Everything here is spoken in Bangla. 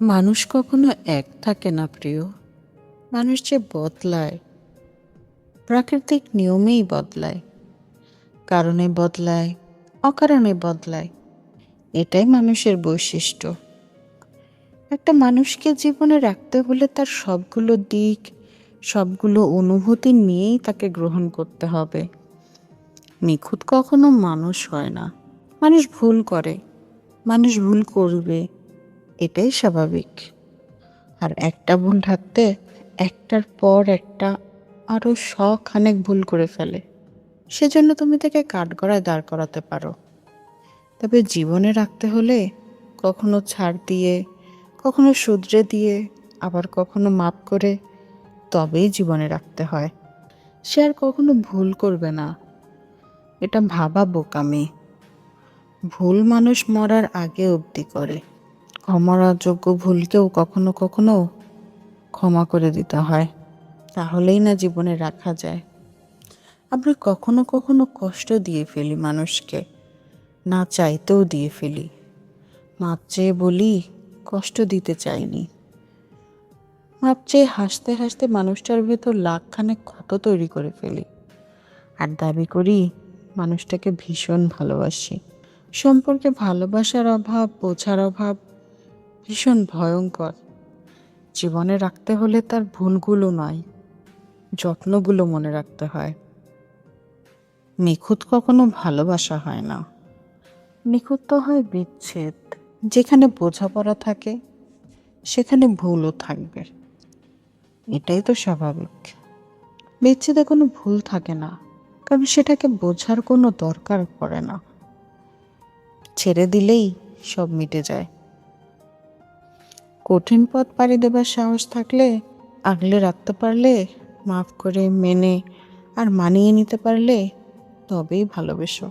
মানুষ কখনো এক থাকে না, প্রিয়। মানুষ যে বদলায়, প্রাকৃতিক নিয়মেই বদলায়। কারণে বদলায়, অকারণে বদলায়, এটাই মানুষের বৈশিষ্ট্য। একটা মানুষকে জীবনে রাখতে হলে তার সবগুলো দিক, সবগুলো অনুভূতি নিয়েই তাকে গ্রহণ করতে হবে। নিখুঁত কখনো মানুষ হয় না। মানুষ ভুল করে, মানুষ ভুল করবে এটাই স্বাভাবিক। আর একটা ভুল থাকতে একটার পর একটা আরও শখানেক ভুল করে ফেলে। সেজন্য তুমি তাকে কাঠগড়ায় দাঁড় করাতে পারো। তবে জীবনে রাখতে হলে কখনো ছাড় দিয়ে, কখনো শুধরে দিয়ে, আবার কখনো মাপ করে তবেই জীবনে রাখতে হয়। সে আর কখনো ভুল করবে না। এটা ভাবা বোকামি ভুল মানুষ মরার আগে অবধি করে। ক্ষমার যোগ্য ভুলকেও কখনো কখনো ক্ষমা করে দিতে হয়। তাহলেই না জীবনে রাখা যায়। আমরা কখনো কখনো কষ্ট দিয়ে ফেলি মানুষকে, না চাইতেও দিয়ে ফেলি। মাপ চেয়ে বলি, কষ্ট দিতে চাইনি। মাপ চেয়ে হাসতে হাসতে মানুষটার ভেতর লাখখানেক ক্ষত তৈরি করে ফেলি। আর দাবি করি, মানুষটাকে ভীষণ ভালোবাসি। সম্পর্কে ভালোবাসার অভাব, বোঝার অভাব ভীষণ ভয়ঙ্কর। জীবনে রাখতে হলে তার ভুলগুলো নয়, যত্নগুলো মনে রাখতে হয়। নিখুঁত কখনো ভালোবাসা হয় না। নিখুঁত তো হয় বিচ্ছেদ। যেখানে বোঝাপড়া থাকে, সেখানে ভুলও থাকবে। এটাই তো স্বাভাবিক। বিচ্ছেদে কোনো ভুল থাকে না, কারণ সেটাকে বোঝার কোনো দরকার পড়ে না। ছেড়ে দিলেই সব মিটে যায়। কঠিন পথ পাড়ি দেবার সাহস থাকলে, আগলে রাখতে পারলে, মাফ করে মেনে আর মানিয়ে নিতে পারলে তবেই ভালোবেসো।